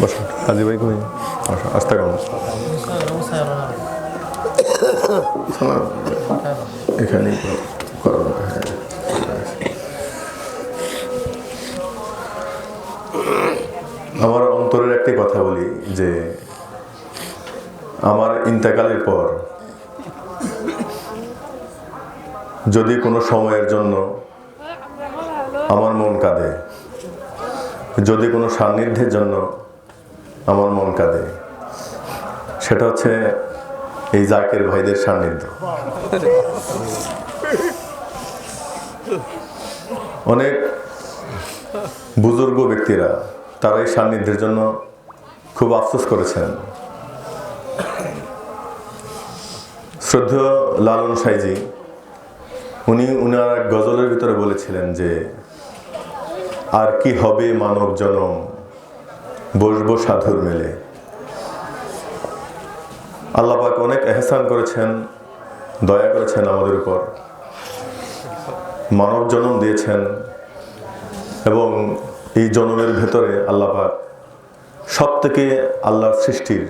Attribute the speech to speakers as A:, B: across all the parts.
A: বসুন কাজী ভাই কই আসো আস্তে করো হ্যাঁ। আমার অন্তরের একটি কথা বলি, যে আমার ইন্তেকালের পর যদি কোনো সময়ের জন্য আমার মন কাঁদে, যদি কোনো সান্নিধ্যের জন্য আমার মন কাঁদে। সেটা হচ্ছে এই জাকের ভাইদের সান্নিধ্য। অনেক বুজুর্গ ব্যক্তিরা তারা এই সান্নিধ্যের জন্য খুব আফসোস করেছেন। শ্রদ্ধেয় লালন সাইজি, উনি উনার গজলের ভিতরে বলেছিলেন যে, আর কি হবে মানব জনম বসবো সাধুর মেলে। আল্লাপাক অনেক এহসান করেছেন, দয়া করেছেন আমাদের উপর। মানব জনম দিয়েছেন এবং এই জনমের ভেতরে আল্লাপাক সব থেকে আল্লাহর সৃষ্টির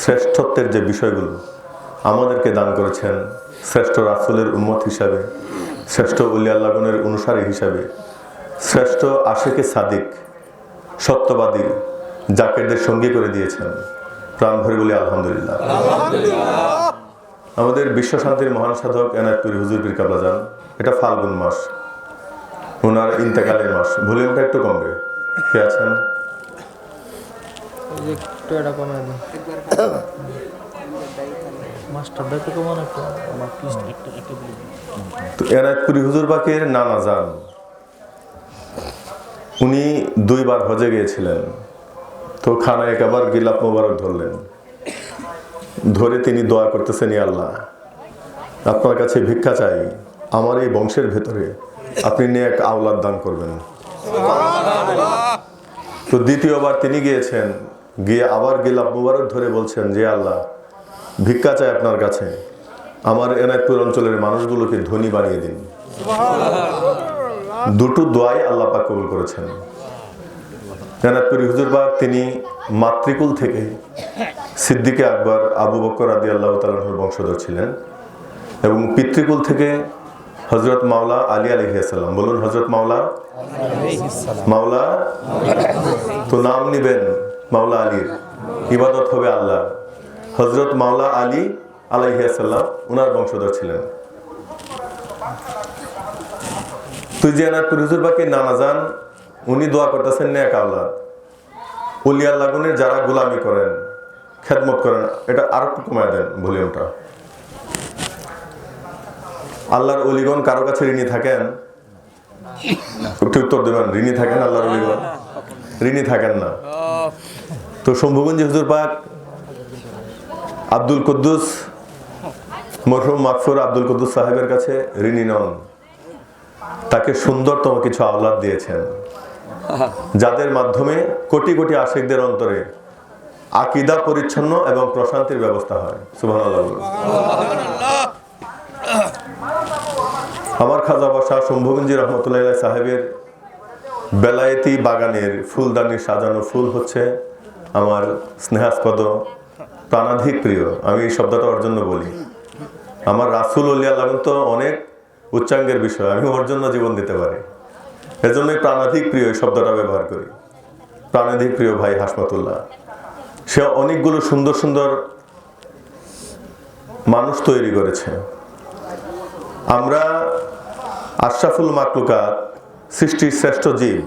A: শ্রেষ্ঠত্বের যে বিষয়গুলো আমাদেরকে দান করেছেন শ্রেষ্ঠ রাসুলের উম্মত হিসাবে, শ্রেষ্ঠ উলি আল্লাহগণের অনুসারী হিসাবে, শ্রেষ্ঠ আশেকে সাদিক, সত্যবাদী জাকেরদের সঙ্গী করে দিয়েছেন। প্রাণ ভরে বলি আলহামদুলিল্লাহ। আমাদের বিশ্ব শান্তির মহান সাধক এনায়তপুরি হুজুর পীর কাবলা যান। এটা ফাল্গুন মাস। ওনার ইন্তেকালের মাস। ভলিউমটা একটু কমবে। কে আছেন। তো এনায়তপুরি হুজুর বাকের নানা যান। উনি দুইবার হজে গিয়েছিলেন। তো খানা একাবার গিলাপ মোবারক ধরলেন। ধরে তিনি দোয়া করতেছেন "ইয়া আল্লাহ আপনার কাছে ভিক্ষা চাই। আমার এই বংশের ভেতরে আপনি নিয়ে এক আওলাদ দান করবেন। তো দ্বিতীয়বার তিনি গিয়েছেন গিয়ে আবার গিলাপ মোবারক ধরে বলছেন যে আল্লাহ ভিক্ষা চাই আপনার কাছে। আমার এনায়তপুর অঞ্চলের মানুষগুলোকে ধনী বানিয়ে দিন। দুটো দোয়াই আল্লাহ পাক কবুল করেছেন। এনায়তপুরি হুজুরবাগ তিনি মাতৃকুল থেকে সিদ্দিকে আকবর, আবু বকর আদি আল্লাহ তালাহুর বংশধর ছিলেন এবং পিতৃকুল থেকে হজরত মাওলা আলী আলহিয়াসাল্লাম বলুন হজরত মাওলা মাওলা, তো নাম নিবেন মাওলা আলীর। ইবাদত হবে আল্লাহ হজরত মাওলা আলী আলাইহিয়াসাল্লাম ওনার বংশধর ছিলেন। তুই যে বাকি নানা যান উনি দোয়া করতেছেন, নেক আল্লাহ উলি আল্লাহ গুণের যারা গোলামি করেন, খেদমত করেন, এটা আরও একটু কমায় দেন ভলিউমটা। আল্লাহর অলিগণ কারও কাছে ঋণী থাকেন? একটু উত্তর দেবেন, ঋণী থাকেন আল্লাহর অলিগণ? ঋণী থাকেন না। তো শম্ভুগঞ্জ হুজুর পাক, আব্দুল কুদ্দুস, মরহুম মাকফুর আব্দুল কুদ্দুস সাহেবের কাছে ঋণী নন। তাকে সুন্দরতম কিছু আওলাদ দিয়েছেন। যাদের মাধ্যমে কোটি কোটি আশিকদের অন্তরে আকিদা পরিচ্ছন্ন এবং প্রশান্তির ব্যবস্থা হয়। বলুন। আমার খাজা বাসা শম্ভুগঞ্জি রহমতুল্লাহ সাহেবের বেলায়েতি বাগানের ফুলদানির সাজানো ফুল হচ্ছে আমার স্নেহাস্পদ, প্রাণাধিক প্রিয়। আমি এই শব্দটা ওর জন্য বলি। আমার রাসুল উল্লিয়া লাগুন তো অনেক উচ্চাঙ্গের বিষয় আমি ওর জন্য জীবন দিতে পারি। এজন্যই প্রাণাধিক প্রিয় এই শব্দটা ব্যবহার করি। প্রাণাধিক প্রিয় ভাই হাসমাতুল্লাহ। সে অনেকগুলো সুন্দর সুন্দর মানুষ তৈরি করেছে। আমরা আশরাফুল মাকলুকাত, সৃষ্টির শ্রেষ্ঠ জীব।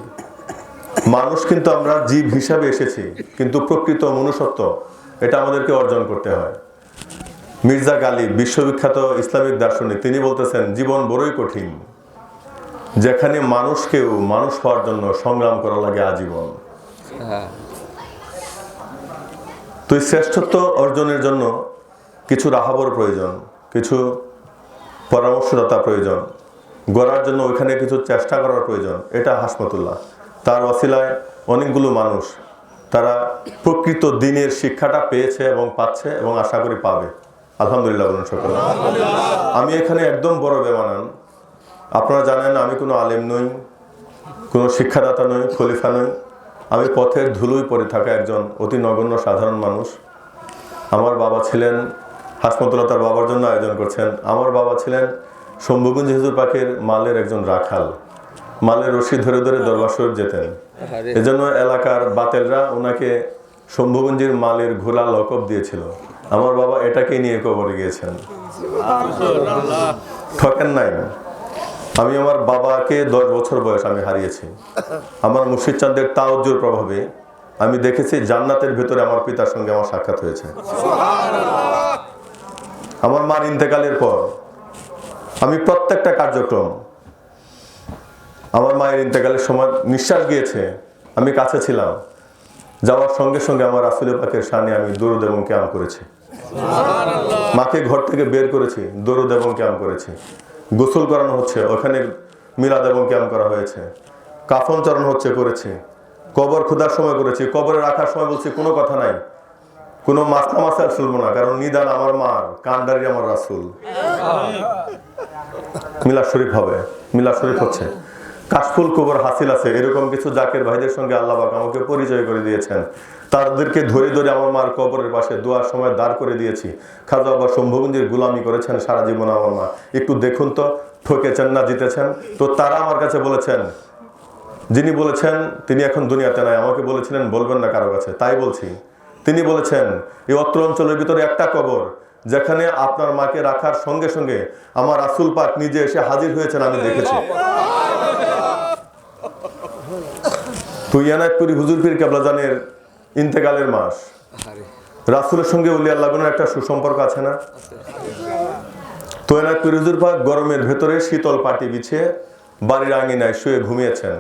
A: মানুষ কিন্তু আমরা জীব হিসাবে এসেছি, কিন্তু প্রকৃত মনুষ্যত্ব এটা আমাদেরকে অর্জন করতে হয়। মির্জা গালিব, বিশ্ববিখ্যাত ইসলামিক দার্শনিক, তিনি বলতেছেন, জীবন বড়ই কঠিন। যেখানে মানুষকেও মানুষ হওয়ার জন্য সংগ্রাম করা লাগে আজীবন। তো শ্রেষ্ঠত্ব অর্জনের জন্য কিছু রাহাবর প্রয়োজন, কিছু পরামর্শদাতা প্রয়োজন, গড়ার জন্য ওইখানে কিছু চেষ্টা করার প্রয়োজন, এটা হাসমতুল্লাহ। তার অসিলায় অনেকগুলো মানুষ, তারা প্রকৃত দিনের শিক্ষাটা পেয়েছে এবং পাচ্ছে এবং আশা করি পাবে। আলহামদুলিল্লাহ আমি এখানে একদম বড় বেমানান। আপনারা জানেন আমি কোনো আলেম নই কোনো শিক্ষাদাতা নই খলিফা নই। আমি পথের ধুলোয় পড়ে থাকা একজন অতি নগণ্য সাধারণ মানুষ। আমার বাবা ছিলেন হাসমতুল্লাহ তার বাবার জন্য আয়োজন করছেন। আমার বাবা ছিলেন শম্ভুগঞ্জ হিজুর পাখির মালের একজন রাখাল। মালের রশি ধরে ধরে দরবার শরীফ যেতেন এজন্য এলাকার বাতেলরা ওনাকে শম্ভুগঞ্জের মালের ঘোলা লকব দিয়েছিল। আমার বাবা এটাকেই নিয়ে কবরে গিয়েছেন। ঠকেন নাই। আমি আমার বাবাকে দশ বছর বয়স আমি হারিয়েছি। আমার মুর্শিদ চাঁদের তাওজ্জুর প্রভাবে আমি দেখেছি জান্নাতের ভেতরে আমার পিতার সঙ্গে আমার সাক্ষাৎ হয়েছে। আমার মার ইন্তেকালের পর আমি প্রত্যেকটা কার্যক্রম আমার মায়ের ইন্তেকালের সময় নিঃশ্বাস গিয়েছে আমি কাছে ছিলাম। যাওয়ার সঙ্গে সঙ্গে আমার রাসুল পাকের সামনে আমি দরুদ এবং ক্যাম করেছি। মাকে ঘর থেকে বের করেছি দরুদ এবং ক্যাম করেছি। গোসল করানো হচ্ছে ওখানে মিলাদ এবং ক্যাম করা হয়েছে। কাফন চরণ হচ্ছে করেছি। কবর খোদার সময় করেছি। কবরে রাখার সময় বলছি কোনো কথা নাই। কোনো মাস্তা মাসা শুনব না কারণ নিদান আমার মার কান্ডারি আমার রাসুল। মিলাদ শরীফ হবে মিলাদ শরীফ হচ্ছে। কাশফুল কবর হাসিল আছে, এরকম কিছু জাকের ভাইদের সঙ্গে আল্লাহ পাক আমাকে পরিচয় করে দিয়েছেন। তাদেরকে ধরে ধরে আমার মার কবরের পাশে দোয়ার সময় দাঁড় করে দিয়েছি। খাজা বাবা শম্ভুগঞ্জের গুলামি করেছেন সারা জীবন আমার মা। একটু দেখুন তো, ঠকেছেন না, জিতেছেন? তো তারা আমার কাছে বলেছেন, যিনি বলেছেন, তিনি এখন দুনিয়াতে নাই, আমাকে বলেছিলেন, বলবেন না কারও কাছে, তাই বলছি। তিনি বলেছেন, এই অত্র অঞ্চলের ভিতরে একটা কবর, যেখানে আপনার মাকে রাখার সঙ্গে সঙ্গে আমার আসুল পাক নিজে এসে হাজির হয়েছেন, আমি দেখেছি। তো ইয়ানায়তপুরি হুজুর পীর কেবলাজানের ইন্তেকালের মাস। রাসুলের সঙ্গে উলিয়া লাগানোর একটা সুসম্পর্ক আছে না? তো এনায়তপুর হুজুর পাক গরমের ভেতরে শীতল পাটি বিছিয়ে বাড়ির আঙিনায় শুয়ে ঘুমিয়েছেন।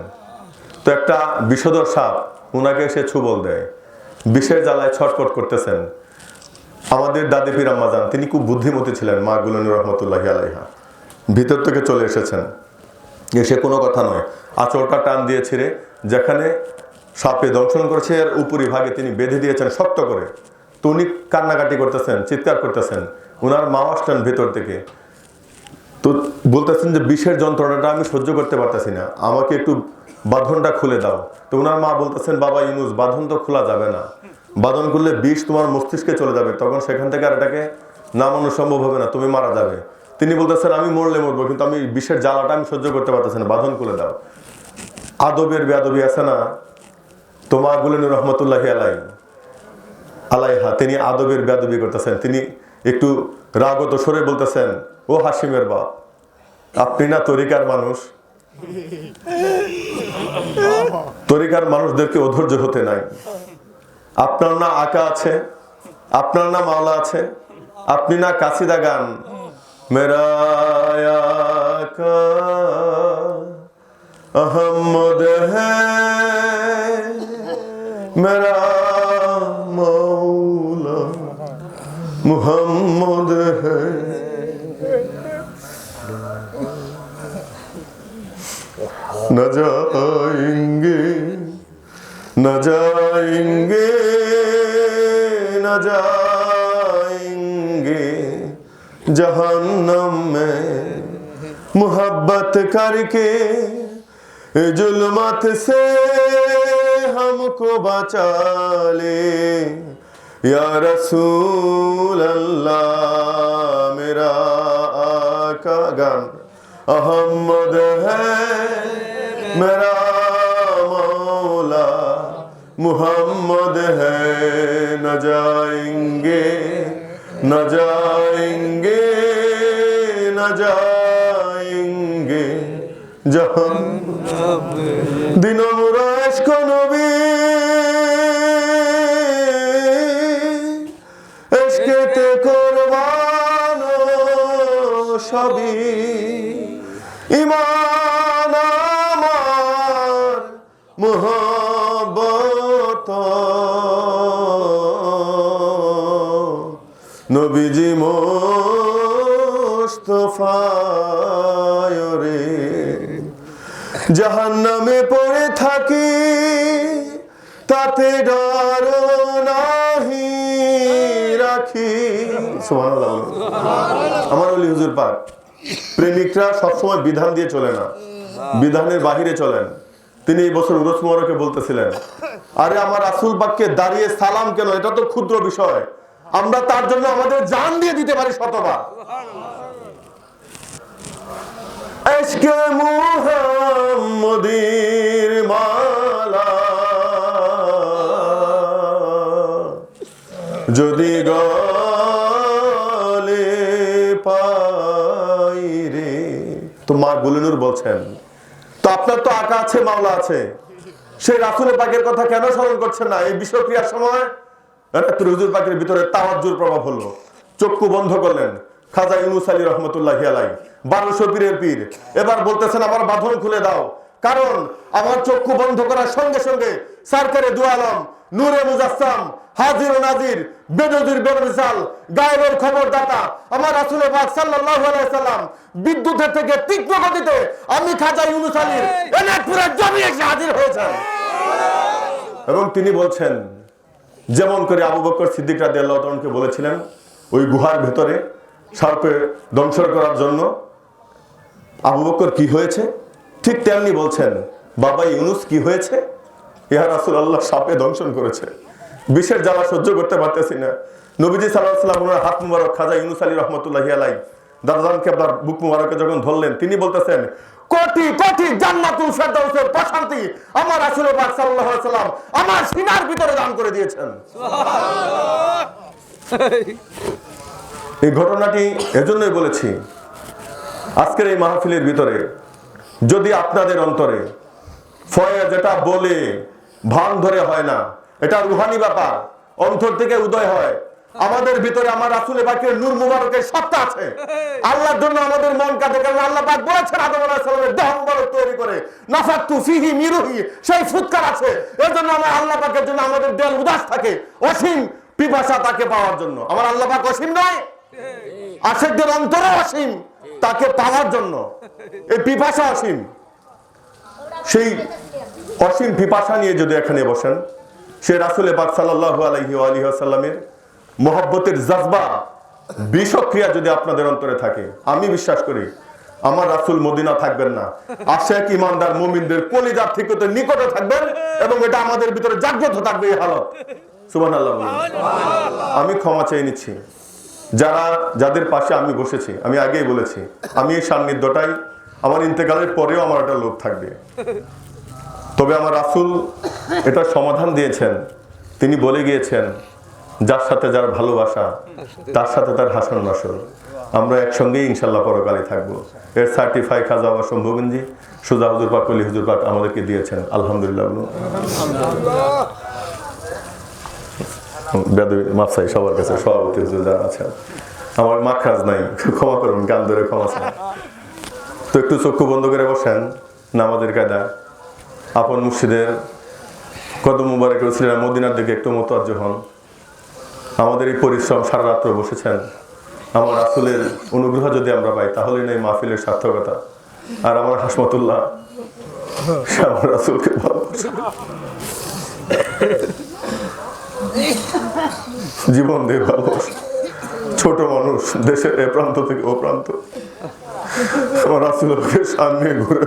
A: তো একটা বিষধর সাপ উনাকে এসে ছুবল দেয়। বিষের জ্বালায় ছটফট করতেছেন। আমাদের দাদি পীর আম্মাজান তিনি খুব বুদ্ধিমতী ছিলেন মা গুলনুর রহমতুল্লাহ আলাইহা। ভিতর থেকে চলে এসেছেন। এসে কোনো কথা নয়। আঁচড়টা টান দিয়ে ছিঁড়ে যেখানে সাপে দংশন করেছে, এর উপরি ভাগে তিনি বেঁধে দিয়েছেন শক্ত করে। তো উনি কান্নাকাটি করতেছেন, চিৎকার করতেছেন। উনার মা আসতেন ভেতর থেকে। তো বলতেছেন যে, বিষের যন্ত্রণাটা আমি সহ্য করতে পারতেছি না। আমাকে একটু বাঁধনটা খুলে দাও। তো ওনার মা বলতেছেন, বাবা ইউনুস, বাঁধন তো খোলা যাবে না। বাঁধন করলে বিষ তোমার মস্তিষ্কে চলে যাবে। তখন সেখান থেকে আর এটাকে নামানো সম্ভব হবে না, তুমি মারা যাবে। তিনি বলতেছেন, আমি মরলে মরবো, কিন্তু আমি বিষের জ্বালাটা আমি সহ্য করতে পারতেছি না। বাঁধন খুলে দাও। আদবের বেয়াদবি আছে না? তোমা গুলেনুর রহমতুল্লাহ আলাই। আলাইহা, তিনি আদবের বেয়াদবি করতেছেন। তিনি একটু রাগত সরে বলতেছেন, ও হাসিমের বাপ, আপনি না তরিকার মানুষ? তরিকার মানুষদেরকে অধৈর্য হতে নাই। আপনার না আঁকা আছে, আপনার না মাওলা আছে, আপনি না কাসিদা গান মেরা আকা जहन्नम में मोहब्बत करके जुल्मत से हमको बचा ले। या रसूल अल्लाह मेरा आका गान अहमद है। मेरा मौला मुहम्मद है। न जाएँगे, न न जाएंगे जहां দিন মুরাশক নবী এসকেতে কোরবান সবই ইমান আমার মোহব্বত নবীজি জাহান নামে পড়ে থাকি, তাতে ডর নাহি রাখি। আমার ওলি হুজুর পাক, প্রেমিকরা সবসময় বিধান দিয়ে চলে না, বিধানের বাহিরে চলেন। তিনি এই বছর উরস মোবারকে বলতেছিলেন, আরে আমার আসুল পাককে দাঁড়িয়ে সালাম কেন? এটা তো ক্ষুদ্র বিষয়। আমরা তার জন্য আমাদের জান দিয়ে দিতে পারি শতবার। এশকে মুহাম্মদির মালা। যদি গলে পাই রে। তো মা গুলিনুর বলছেন, তো আপনার তো আঁকা আছে, মাওলা আছে। সেই রাসুলের পাকের কথা কেন স্মরণ করছেন না? এই বিষক্রিয়ার সময় রাত্রি হুজুর পাকের ভিতরে তাওয়াজ্জুর প্রভাব হলো। চক্ষু বন্ধ করলেন খাজা ইউনুস আলী রহমতুল্লাহ আলাই বারোশো পীরের পীর। এবার বলতেছেন, আমার বাঁধন খুলে দাও। কারণ আমার চক্ষু বন্ধ করার সঙ্গে সঙ্গে সরকারে দু আলম, নূরে মুজাসসাম, হাজির ও নাজির, বেনজির বেনমিসাল গায়েবের খবরদাতা, আমার রাসূলের পাক সাল্লাল্লাহু আলাইহি সাল্লাম বিদ্যুতের থেকে তীক্ষ্ণ গতিতে আমি খাজা ইউনুস আলীর এনায়তপুরের জমি এসে হাজির হয়েছেন। এবং তিনি বলছেন, যেমন করে আবু বকর সিদ্দিক রাদিয়াল্লাহু তাআলাকে বলেছিলেন, ওই গুহার ভেতরে সার্পে ধ্বংস করার জন্য আবু বকর কি হয়েছে? ঠিক তেমনি বলছেন বাবা ইউনুস কি হয়েছে? ইহা রাসুল আল্লাহ সাপে দংশন করেছে। বিষের জ্বালা সহ্য করতে পারতেছি না। নবীজি সাল্লাহ সাল্লাম ওনার হাত মুবারক খাজা ইউনুস আলী রহমতুল্লাহ আলাই দাদান কেবলার বুক মুবারকে যখন ধরলেন তিনি বলতেছেন কোটি কোটি জান্নাতুল ফেরদাউসের প্রশান্তি আমার রাসূল পাক সাল্লাল্লাহু আলাইহি সাল্লাম আমার সিনার ভিতরে দান করে দিয়েছেন। এই ঘটনাটি এজন্যই বলেছি আজকের এই মাহফিলের ভিতরে যদি আপনাদের অন্তরে ফয়ে যেটা বলে ভান ধরে হয় না, এটা রুহানি ব্যাপার, অন্তর থেকে উদয় হয়। আমাদের ভিতরে আমার রাসুল পাকের নূর মুবারকের সত্তা আছে। আল্লাহর জন্য আমাদের মন কাটে কারণ আল্লাহ পাক বলেছেন আদম আলাইহিস সালামের দেহ মুবারক তৈরি করে নাফাতু ফিহি মিরুহি, সেই ফুৎকার আছে। এর জন্য আমার আল্লাহ পাকের জন্য আমাদের দেল উদাস থাকে, অসীম পিপাসা তাকে পাওয়ার জন্য। আমার আল্লাহ পাক অসীম নয়, আশেকদের অন্তরে অসীম। তাকে পাওয়ার জন্য। এই পিপাসা অসীম। সেই অসীম পিপাসা নিয়ে যদি এখানে বসেন, সে রাসুল সাল্লাল্লাহু আলাইহি ওয়া আলিহি ওয়াসাল্লামের জাজবা, বিষক্রিয়া যদি আপনাদের অন্তরে থাকে, আমি বিশ্বাস করি আমার রাসুল মদিনা থাকবেন না। আশেক ইমানদার মুমিনদের কলিজার থেকে তো নিকটে থাকবেন এবং এটা আমাদের ভিতরে জাগ্রত থাকবে এই হালত। সুবহানাল্লাহ বলুন। আমি ক্ষমা চেয়ে নিচ্ছি। যারা, যাদের পাশে আমি বসেছি, আমি আগেই বলেছি, আমি এই সান্নিধ্যটাই, আমার ইন্তেকালের পরেও আমার একটা লোভ থাকবে। তবে আমার রাসুল এটা সমাধান দিয়েছেন। তিনি বলে গিয়েছেন, যার সাথে যার ভালোবাসা, তার সাথে তার হাসান নাসর। আমরা একসঙ্গেই ইনশাল্লাহ পরকালে থাকব। এর সার্টিফাই খাজা আবার সম্ভবনজি সুজা হুজুর পাক হুজুর পাক আমাদেরকে দিয়েছেন। আলহামদুলিল্লাহ। বেদবি মাফসাই সবার কাছে সভাপতি হুজুর যারা আছেন আমার মাখাজ নাই, ক্ষমা করুন, গান ধরে ক্ষমা চাই। তো একটু চক্ষু বন্ধ করে বসেন, নামাজের কায়দা। আপন মুর্শিদের কদম মুবারক রসুলের মদিনার দিকে একটু মোতাজ্জ হন। আমাদের এই পরিশ্রম সারা রাত্র বসেছেন। আমার আসলের অনুগ্রহ যদি আমরা পাই, তাহলে নেই মাহফিলের সার্থকতা। আর আমার হাসমতুল্লাহ আমার রাসুলকে ভালোবাসে। জীবন দিয়ে ছোট মানুষ, দেশের এ প্রান্ত থেকে ও প্রান্ত। সামনে ঘুরে।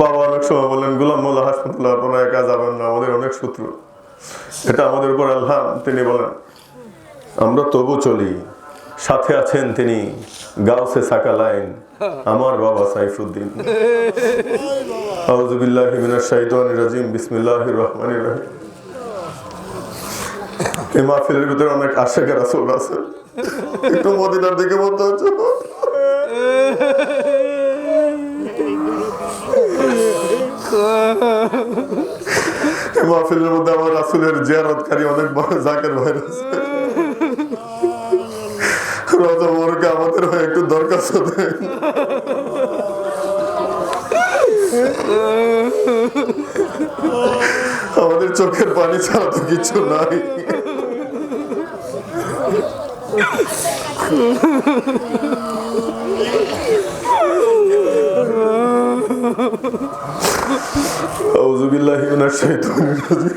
A: বাবা অনেক সময় বললেন গুলাম মোল্লা, হাসপাতাল আপনারা একা যাবেন না, আমাদের অনেক শত্রু। এটা আমাদের উপর আল্লাহ তিনি বলেন, আমরা তবু চলি। সাথে আছেন তিনি, গাউসে সাকা লাইন, আমার বাবা সাইফুদ্দিন। আউযুবিল্লাহি মিনাশ শাইতানির রাজিম, বিসমিল্লাহির রহমানির রহিম। এই মাহফিলের ভিতরে অনেক আশেখ রাসূল আছে। একটু মদিনার দিকে বলতে হচ্ছে মাহফিলের মধ্যে আমার রাসূলের জিয়ারতকারী অনেক বড় জাকের ভাই আছে রজব মোরকে আমাদের হয়ে একটু দরখাস্ত দেন। আমাদের চোখের পানি ছাড়া তো কিছু নাই। আউযু বিল্লাহি মিনাশ শাইতানির রাজিম।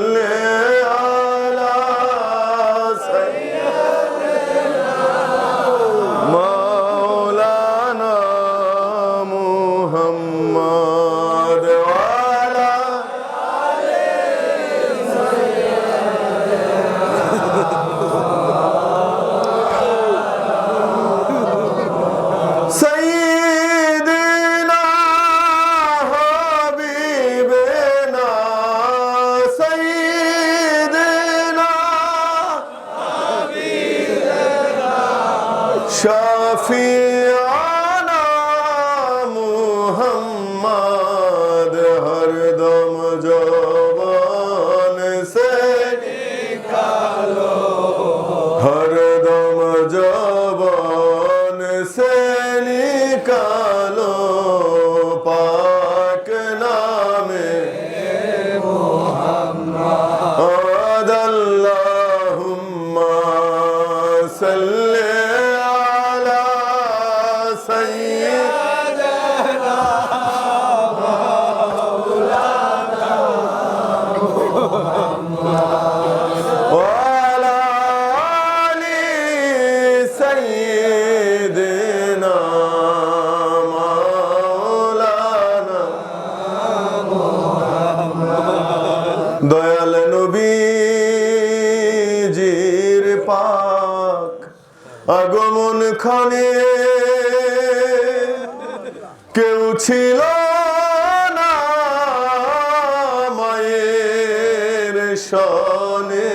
A: সনে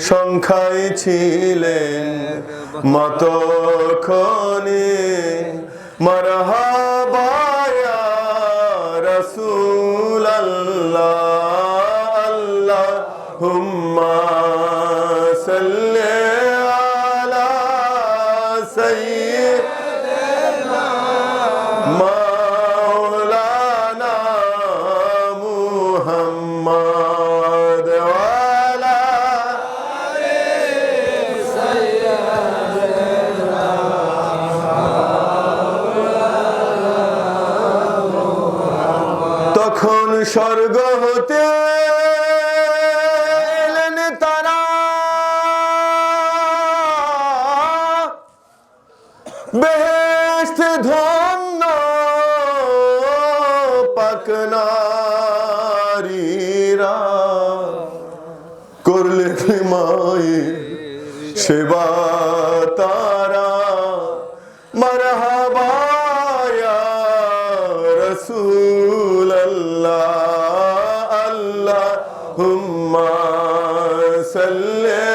A: সংখ্যায় ছিলেন মত খনে স্বর্গ হতে এলেন তারা। বেহেস্ত ধন্য পাকনারীরা করলে মায়ের সেবা live.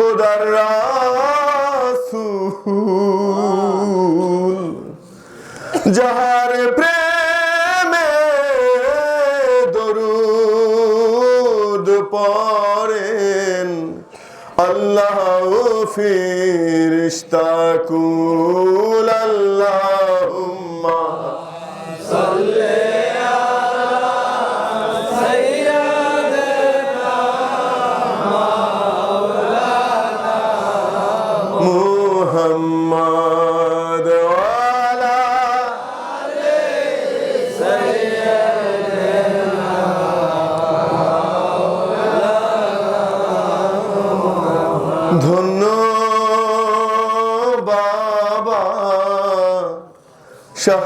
A: খোদার রাসূল যাহার প্রেমে দরুদ পড়েন আল্লাহ ফিরিস্তা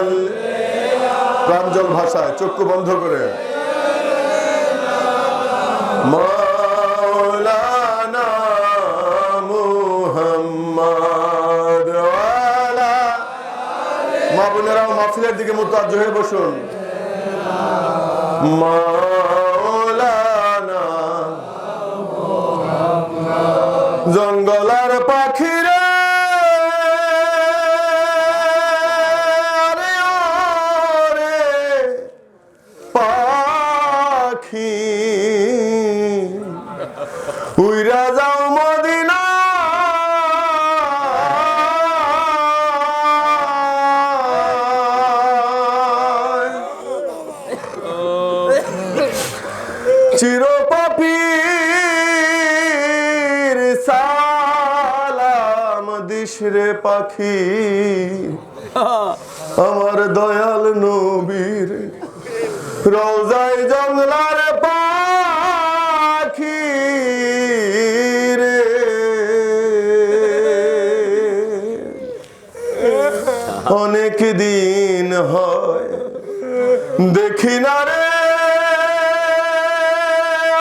A: সাল্লি প্রাঞ্জল ভাষায় চক্ষু বন্ধ করে। মা বোনেরাও মাহফিলের দিকে মুতাজ্জ হয়ে বসুন। মাওলানা জঙ্গলার দিশরে পাখি। আমার দয়াল নবীর রোজায়